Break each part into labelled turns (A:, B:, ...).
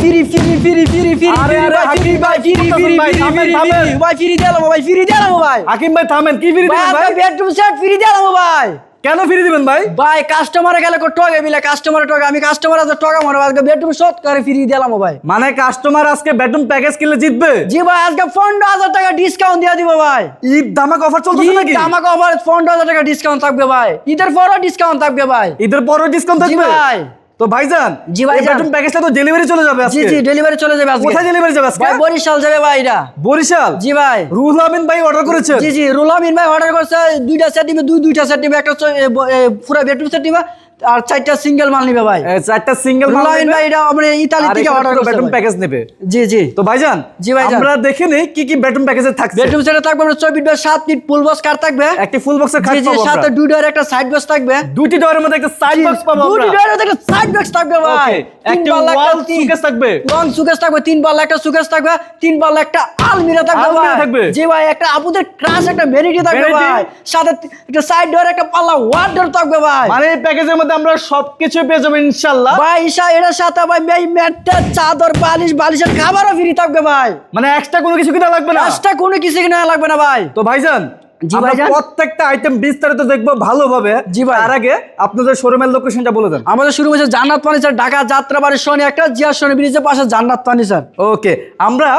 A: Free free free free free
B: আরে, আরে,
A: ভাই ফ্রি ভাই ফ্রি ফ্রি? ফ্রি ফ্রি ভাই ফ্রি দিলাম ভাই ফ্রি দিলাম ভাই।
B: হাকিম ভাই থামেন। কি ফিরে দিবেন ভাই
A: বেডরুম সেট ফ্রি দিলাম ভাই।
B: কেন ফিরে দিবেন ভাই?
A: ভাই কাস্টমারে গেলে কো টগে বিলে কাস্টমারে টগে আমি কাস্টমার আছে টগা মারো আজকে বেডরুম শট করে ফ্রি দিলাম ভাই।
B: মানে কাস্টমার আজকে বেডরুম প্যাকেজ কিনলে জিতবে?
A: জি ভাই আজকে পনেরো হাজার টাকা ডিসকাউন্ট দিয়ে দিব ভাই।
B: ঈদ ধামাক অফার চলতেছে নাকি?
A: আমাকে আবার পনেরো হাজার টাকা ডিসকাউন্ট থাকবে ভাই। ঈদের পরও ডিসকাউন্ট থাকবে ভাই।
B: ঈদের পরও ডিসকাউন্ট থাকবে?
A: ভাই।
B: তো ভাইজান
A: জি ভাই
B: বেডরুম প্যাকেজটা তো ডেলিভারি চলে যাবে
A: জি
B: আজকে।
A: জি ডেলিভারি চলে যাবে আজকে।
B: কোথায় ডেলিভারি যাবে আজকে?
A: ভাই বরিশাল যাবে ভাই এটা।
B: বরিশাল?
A: জি ভাই।
B: রুহুল আমিন ভাই অর্ডার করেছে।
A: জি জি আমিন ভাই অর্ডার করেছে। দুইটা সেট নিবে দুই দুইটা সেট নিবে একটা পুরো বেডরুম সেট নিবে। আর চারটা সিঙ্গেল মাল নিবে ভাই।
B: চারটা সিঙ্গেল
A: আমিন ভাই এটা আমরা ইতালি থেকে অর্ডার
B: বেডরুম প্যাকেজ নেবে।
A: জি জি।
B: তো ভাইজান
A: জি ভাইজান।
B: আমরা দেখে নেই কি কি বেডরুম প্যাকেজে থাকছে।
A: বেডরুম সেটে থাকবে চব্বিশ বাই সাত ফিট ফুল বক্স কার থাকবে।
B: একটি ফুল বক্সের খাট
A: জি জি সাথে দুই ডোর একটা সাইড বক্স থাকবে।
B: দুইটি ডোরের মধ্যে একটা সাইড বক্স পাবো
A: দুই
B: আমরা।
A: ডোরের একটা সাইড বক্স থাকবে ভাই।
B: একটি
A: একটা
B: wall থাকবে।
A: লং সুকেস থাকবে তিন পাল্লা একটা সুকেস থাকবে তিন পাল্লা একটা আলমিরা থাকবে
B: আলমিরা থাকবে?
A: জি ভাই একটা আপুদের ক্রাশ একটা ভ্যানিটি থাকবে ভাই। সাথে একটা সাইড ডোর একটা পাল্লা ওয়ার্ড থাকবে ভাই।
B: মানে এই প্যাকেজের মধ্যে আমরা সবকিছু পেয়ে যাব ইনশাল্লাহ
A: ভাই এটার সাথে ভাই এই ম্যাটটা চাদর বালিশ বালিশের খাবারও ফ্রি থাকবে ভাই।
B: মানে এক্সট্রা কোনো কিছু কিনা লাগবে না?
A: কাজটা কোনো কিছু কিনা লাগবে না ভাই।
B: তো ভাইজান
A: জি
B: আমরা
A: ভাইজান।
B: প্রত্যেকটা আইটেম বিস্তারিত দেখব ভালোভাবে।
A: জি ভাই।
B: তার আগে আপনাদের শোরুমের লোকেশনটা বলে দেন।
A: আমাদের জান্নাত ফার্নিচার ঢাকা যাত্রাবাড়ি শনি একটা জিয়া শনি ব্রিজের পাশে জান্নাত ফার্নিচার
B: ওকে আমরা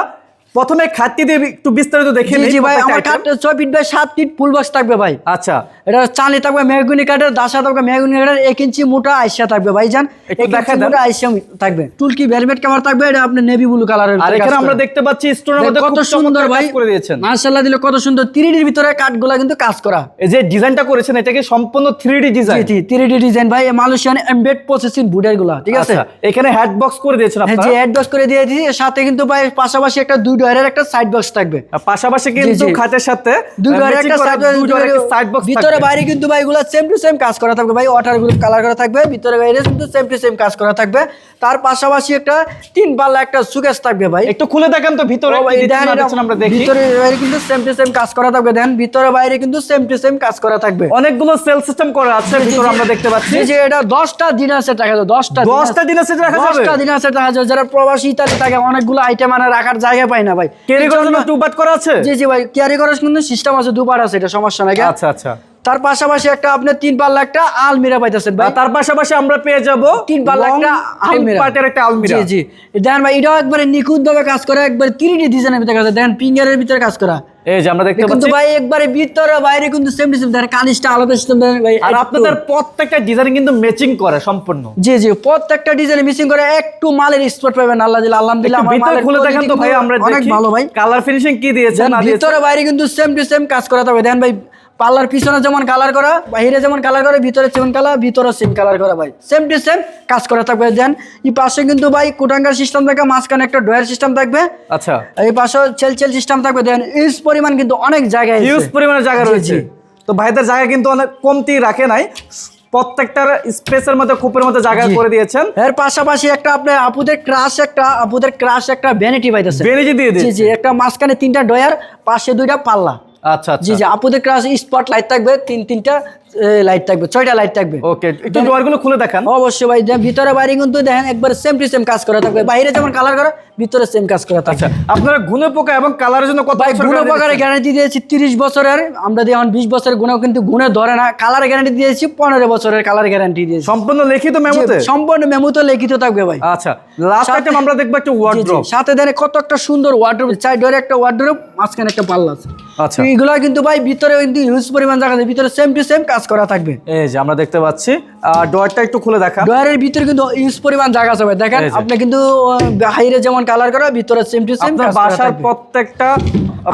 B: প্রথমে দিয়ে একটু বিস্তারিত দেখে
A: জি
B: নিই
A: ভাই আমার
B: item।
A: ছয় ফিট বাই সাত ফিট ফুল বক্স থাকবে ভাই।
B: আচ্ছা
A: এটা চালি থাকবে মেহগুনি কাঠের দাসা থাকবে মেহগুনি কাঠের এক ইঞ্চি মোটা আইসা থাকবে ভাই জান
B: একটু
A: এক ইঞ্চি
B: দেখায় দেন।
A: মোটা আইসা থাকবে। টুলকি ভেলভেট কাভার থাকবে এটা আপনি নেভি ব্লু কালারের
B: আর এখানে আমরা দেখতে পাচ্ছি স্টোনের মধ্যে
A: কত সুন্দর ভাই।
B: করে দিয়েছেন।
A: মার্শাল্লাহ দিলে কত সুন্দর থ্রিডির ভিতরে কাঠগুলা কিন্তু কাজ করা।
B: এই যে ডিজাইনটা করেছেন এটাকে সম্পূর্ণ থ্রি ডি ডিজাইন
A: জি থ্রিডি ডিজাইন ভাই মালয়েশিয়ান এমবেড প্রসেসিং বুডেরগুলা ঠিক আছে?
B: আচ্ছা এখানে হ্যাড বক্স করে দিয়েছেন
A: হ্যাঁ,
B: আপনারা?
A: যে অ্যাডভান্স করে দিয়ে দিয়েছি এর সাথে কিন্তু ভাই পাশাপাশি একটা দুই ডয়ারের একটা সাইড বক্স থাকবে।
B: পাশাপাশি কিন্তু
A: জি।
B: খাটের সাথে
A: দুই ডয়ারের একটা সাইড
B: বক্স
A: ভিতরে বাইরে কিন্তু ভাই এগুলো সেম টু সেম কাজ করা থাকবে। ভাই ওয়াটার গ্রুপ কালার করা থাকবে ভিতরে বাইরে কিন্তু সেম টু সেম কাজ করা থাকবে। তার পাশাপাশি একটা তিন পাল্লা একটা সুকেস থাকবে ভাই।
B: একটু খুলে দেখেন তো ভিতরে আমরা দেখি।
A: ভিতরে বাইরে কিন্তু সেম টু সেম কাজ করা থাকবে। দেখেন ভিতরে বাইরে কিন্তু সেম টু সেম কাজ করা থাকবে।
B: অনেকগুলো সেল সিস্টেম করা আছে ভিতরে আমরা দেখতে পাচ্ছি।
A: যে এটা দশটা দিনার সেট রাখা যাবে দশটা
B: দশটা দিনের সেট রাখা যাবে?
A: দশটা দিনার সেট রাখা যাবে। যারা প্রবাসী ইতালি থাকে অনেকগুলো আইটেম আনে রাখার জায়গা পায় না ভাই।
B: ক্যারি করার
A: জন্য-
B: জন্য টুবাট করা আছে?
A: জি জি ভাই ক্যারি করার কিন্তু সিস্টেম আছে দুবার আছে এটা সমস্যা নাই
B: আচ্ছা আচ্ছা।
A: তার পাশাপাশি একটা আপনি তিন পাল্লা একটা আলমিরা পাইতেছেন ভাই।
B: তার পাশাপাশি আমরা পেয়ে যাব
A: তিন পাল্লা একটা আলমিরা।
B: একটা আলমিরা।
A: জি জি। দেখেন ভাই এটাও একবারে নিখুঁত ভাবে কাজ করে একবারে তিরিটি ডিজাইনের ভিতরে কাজ দেখেন ফিঙ্গারের ভিতরে কাজ করা।
B: এই যে আমরা দেখতে পাচ্ছি।
A: ভাই একবারে ভিতরে বাইরে কিন্তু সেম টু দেখেন কানিসটা আলাদা সিস্টেম দেখেন ভাই
B: আর আপনাদের প্রত্যেকটা ডিজাইন কিন্তু ম্যাচিং করে সম্পূর্ণ।
A: জি জি প্রত্যেকটা ডিজাইন করে একটু মালের স্পট পাবেন আল্লাহ দিলে। আলহামদুলিল্লাহ আমার
B: ভিতরে খুলে দেখেন তো ভাই
A: অনেক ভালো ভাই।
B: কালার ফিনিশিং কি দিয়েছেন
A: ভিতরে বাইরে কিন্তু সেম টু সেম কাজ করা দেন ভাই পার্লার পিছনে যেমন কালার করা বাইরে যেমন কালার করে ভিতরে সেম কালার ভিতরে সেম কালার করা ভাই। সেম টু সেম কাজ করা থাকবে। দেন এই পাশে কিন্তু ভাই কুটাঙ্গার সিস্টেম থাকবে মাঝখানে একটা ডয়ার সিস্টেম থাকবে।
B: আচ্ছা।
A: এই পাশে চেল চেল সিস্টেম থাকবে। দেন ইউজ পরিমাণ কিন্তু অনেক জায়গায়।
B: হিউজ পরিমাণে জায়গা রয়েছে। তো ভাইদের জায়গা কিন্তু অনেক কমতি রাখে নাই। প্রত্যেকটার স্পেসের মধ্যে কূপের মধ্যে জায়গা করে দিয়েছেন।
A: এর পাশাপাশি একটা আপনার আপুদের ক্রাশ একটা আপুদের ক্রাশ একটা ভ্যানিটি পাইতেছে।
B: বেরিয়ে দিয়ে দিয়েছে
A: জি। একটা মাঝখানে তিনটা ডয়ার পাশে দুইটা পাল্লা।
B: আচ্ছা
A: জি
B: আচ্ছা।
A: জি আপুদের ক্রাশ স্পট লাইট থাকবে তিন তিনটা। লাইট থাকবে ছয়টা লাইট থাকবে।
B: ওকে একটু ডোয়ারগুলো খুলে দেখান।
A: অবশ্যই ভাই ভিতরে বাইরে কিন্তু দেখেন একবার সেম টু সেম কাজ করা থাকবে। বাইরে যেমন কালার করা ভিতরে সেম কাজ করা থাকবে।
B: আচ্ছা আপনারা গুণে পোকা এবং কালারের জন্য কত
A: ভাই গুণ
B: দিচ্ছেন?
A: গ্যারান্টি দিয়েছি তিরিশ বছরের আমরা এখন বিশ বছরের গুণেও কিন্তু গুণে ধরে না। কালার গ্যারান্টি দিয়েছি পনেরো বছরের কালার গ্যারান্টি দিয়েছি।
B: সম্পূর্ণ লিখিত মেমোতে?
A: সম্পূর্ণ মেমো তো লিখিত থাকবে ভাই।
B: আচ্ছা লাস্ট আইটেম আমরা দেখব একটা। ওয়ার্ড্রপ
A: সাথে দেন কত একটা সুন্দর ওয়ার্ডরোব চার ডোরে একটা ওয়ার্ডরোব মাঝখানে একটা পাল্লা আছে।
B: আচ্ছা।
A: এগুলা কিন্তু ভাই ভিতরে কিন্তু হিউজ পরিমাণ জায়গা ভিতরে সেম টু সেম কাজ করা থাকবে।
B: এই যে আমরা দেখতে পাচ্ছি। ডোয়ারটা একটু খুলে দেখা।
A: ডয়ারের ভিতরে কিন্তু ইউজ পরিমাণ জায়গা আছে ভাই। দেখেন আপনি কিন্তু হাইরে যেমন কালার করা ভিতরে সেম টু সেম
B: আপনার বাসার প্রত্যেকটা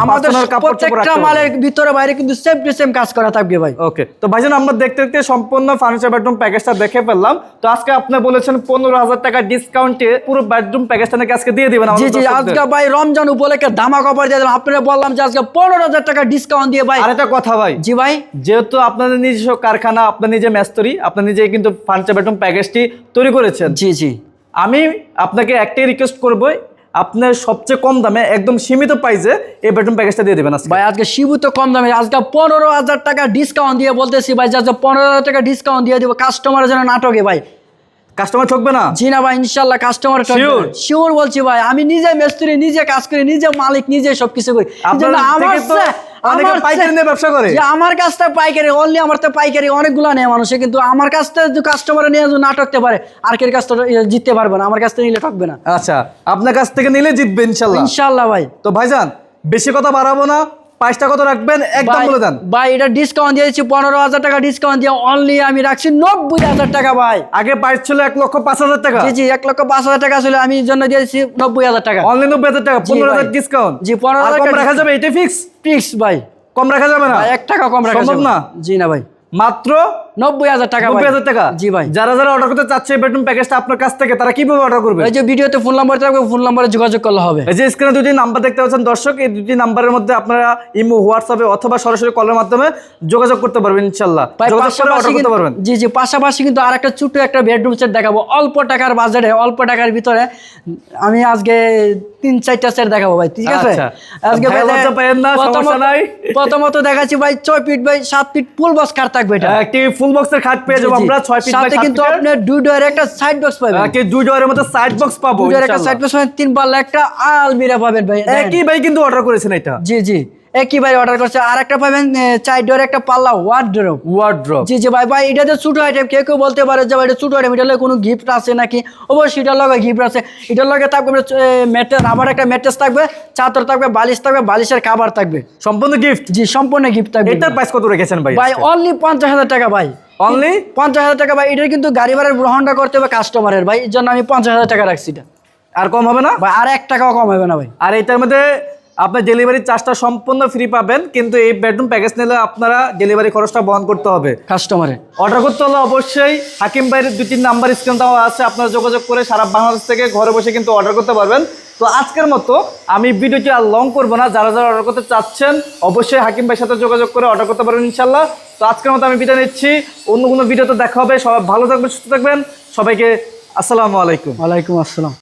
A: আমাদের প্রত্যেকটা মালের ভিতরে বাইরে কিন্তু সেম টু সেম কাজ করা থাকবে ভাই।
B: ওকে তো ভাইজান আমরা দেখতে দেখতে সম্পূর্ণ ফার্নিচার বেডরুম প্যাকেজটা দেখে ফেললাম। তো আজকে আপনি বলেছেন পনেরো হাজার টাকা ডিসকাউন্টে পুরো বেডরুম প্যাকেজটা নাকি আজকে দিয়ে দিবেন
A: জি
B: আমাদের
A: জি। আজকে ভাই রমজান উপলক্ষে ধামা কভার দিয়ে দিলাম। আপনারা বললাম যে আজকে পনেরো হাজার টাকা ডিসকাউন্ট দিয়ে ভাই।
B: আর একটা কথা ভাই।
A: জি ভাই।
B: যেহেতু আপনাদের নিজস্ব কারখানা আপনার নিজে মেস্তরি আপনার নিজে কিন্তু ফার্নিচার বেডরুম প্যাকেজটি তৈরি করেছেন।
A: জি জি।
B: আমি আপনাকে একটাই রিকোয়েস্ট করব আপনার সবচেয়ে কম দামে একদম সীমিত প্রাইসে এই বেডরুম প্যাকেজটা দিয়ে দেবেন আজকে।
A: ভাই আজকে শিবু তো কম দামে আজকে পনেরো হাজার টাকা ডিসকাউন্ট দিয়ে বলতেছি ভাই আজকে পনেরো হাজার টাকা ডিসকাউন্ট দিয়ে দিব কাস্টমারের জন্য নাটকে ভাই।
B: কাস্টমার ঠকবে না?
A: জি না ভাই ইনশাল্লাহ কাস্টমার? শিওর বলছি ভাই আমি নিজে মিস্ত্রি নিজে কাজ করি নিজে মালিক নিজে সবকিছু করি। আমার
B: অনেকে পাইকারি
A: চে-
B: নিয়ে ব্যবসা করে।
A: যে আমার কাছটা পাইকারি অনলি আমার তো পাইকারি অনেকগুলো নেয় মানুষে কিন্তু আমার কাছ থেকে কাস্টমার নিয়ে না ঠকতে পারে আর কের জিততে পারবে না আমার কাছ থেকে নিলে ঠকবে না।
B: আচ্ছা আপনার কাছ থেকে নিলে জিতবে ইনশাল্লাহ।
A: ইনশাল্লাহ ভাই।
B: তো ভাইজান বেশি কথা বাড়াবো না। প্রাইসটা কত রাখবেন একদম বলে দেন।
A: ভাই এটা ডিসকাউন্ট দিয়েছি পনেরো হাজার টাকা ডিসকাউন্ট দিয়ে অনলি আমি রাখছি নব্বই হাজার টাকা ভাই।
B: আগে প্রাইস ছিল এক লক্ষ পাঁচ হাজার টাকা।
A: জি জি এক লক্ষ পাঁচ হাজার টাকা ছিল আমি জন্য দিয়েছি নব্বই হাজার টাকা।
B: অনলি নব্বই হাজার টাকা পনেরো হাজার ডিসকাউন্ট
A: জি, পনেরো
B: হাজার
A: টাকা
B: রাখা যাবে এটা ফিক্স
A: ফিক্স ভাই।
B: কম রাখা যাবে না?
A: এক টাকা কম রাখা
B: সম্ভব
A: যাবে
B: না?
A: জি না ভাই।
B: মাত্র
A: নব্বই হাজার টাকা
B: নব্বই হাজার টাকা?
A: জি ভাই।
B: যারা যারা অর্ডার করতে চাচ্ছে বেডরুম প্যাকেজটা আপনার কাছ থেকে তারা কীভাবে অর্ডার করবে?
A: এই যে ভিডিওতে ফোন নাম্বার থাকবে ফোন নাম্বারে যোগাযোগ করলে হবে।
B: এই যে স্ক্রিনে দুটি নাম্বার দেখতে পাচ্ছেন দর্শক এই দুটি নাম্বারের মধ্যে আপনারা ইমো হোয়াটসঅ্যাপে অথবা সরাসরি কলের মাধ্যমে যোগাযোগ করতে পারবেন ইনশাল্লাহ
A: ভাই
B: যোগাযোগ করে
A: পাশাপাশি কিন্তু- জি জি পাশাপাশি কিন্তু আর একটা ছোট্ট একটা বেডরুম সেট দেখাবো। অল্প টাকার বাজারে অল্প টাকার ভিতরে। আমি আজকে তিন চারটা সেট দেখাবো ভাই ঠিক আছে?
B: আচ্ছা।
A: আজকে
B: ভাই,
A: ভাই প্রথমত- দেখাচ্ছি ভাই ছয় ফিট বাই সাত ফিট ফুল বক্স কার থাকবে এটা।
B: একটি ফুল বক্সের খাট পেয়ে যাব। আমরা ছয় ফিট
A: সাথে কিন্তু। আপনি দুই ডোয়ের একটা সাইড বক্স পাবেন।
B: একটি দুই ডোয়ারের মধ্যে সাইড বক্স পাবো
A: দুই ডোয়ের একটা সাইড বক্স পাবেন তিন পাল্লা একটা আলমিরা পাবেন ভাই।
B: একই ভাই কিন্তু অর্ডার করেছেন এটা।
A: জি জি। একই ভাই অর্ডার করছে। আর একটা পাবেন চার ডোয়ের একটা পাল্লা ওয়ার্ড্রোব
B: ওয়ার্ড্রপ
A: জি জি ভাই ভাই এটা যে ছোট আইটেম কেউ কেউ বলতে পারে যে ভাই এটা ছোট আইটেম এটা কোনো গিফট আছে নাকি? অবশ্যই এটার লগে গিফট আছে। এটার লগে থাকবে ম্যাট্রেস আবার একটা ম্যাট্রেস থাকবে চাদর থাকবে বালিশ থাকবে বালিশের খাবার থাকবে।
B: সম্পূর্ণ গিফট
A: জি সম্পূর্ণ গিফট থাকবে।
B: এটার প্রাইস কত রেখেছেন ভাই
A: ভাই অনলি পঞ্চাশ হাজার টাকা ভাই।
B: অনলি
A: পঞ্চাশ হাজার টাকা ভাই এটা কিন্তু গাড়ি ভাড়ার গ্রহণটা করতে হবে কাস্টমারের ভাই এর জন্য আমি পঞ্চাশ হাজার টাকা রাখছি এটা।
B: আর কম হবে না?
A: ভাই আর এক টাকাও কম হবে না ভাই।
B: আর এটার মধ্যে আপনি ডেলিভারি চার্জটা সম্পূর্ণ ফ্রি পাবেন কিন্তু এই বেডরুম প্যাকেজ নিলে আপনারা ডেলিভারি খরচটা বহন করতে হবে।
A: কাস্টমারের
B: অর্ডার করতে হলে অবশ্যই হাকিম ভাইয়ের দুই তিন নাম্বার স্ক্রিন দেওয়া আছে আপনারা যোগাযোগ করে সারা বাংলাদেশ থেকে ঘরে বসে কিন্তু অর্ডার করতে পারবেন। তো আজকের মতো আমি ভিডিওটি আর লং করব না যারা যারা অর্ডার করতে চাচ্ছেন অবশ্যই হাকিম ভাইয়ের সাথে যোগাযোগ করে অর্ডার করতে পারবেন ইনশাল্লাহ তো আজকের মতো আমি বিদায় নিচ্ছি অন্য কোনো ভিডিওতে দেখা হবে সবাই ভালো থাকবেন সুস্থ থাকবেন সবাইকে আসসালামু আলাইকুম।
A: ওয়ালাইকুম আসসালাম।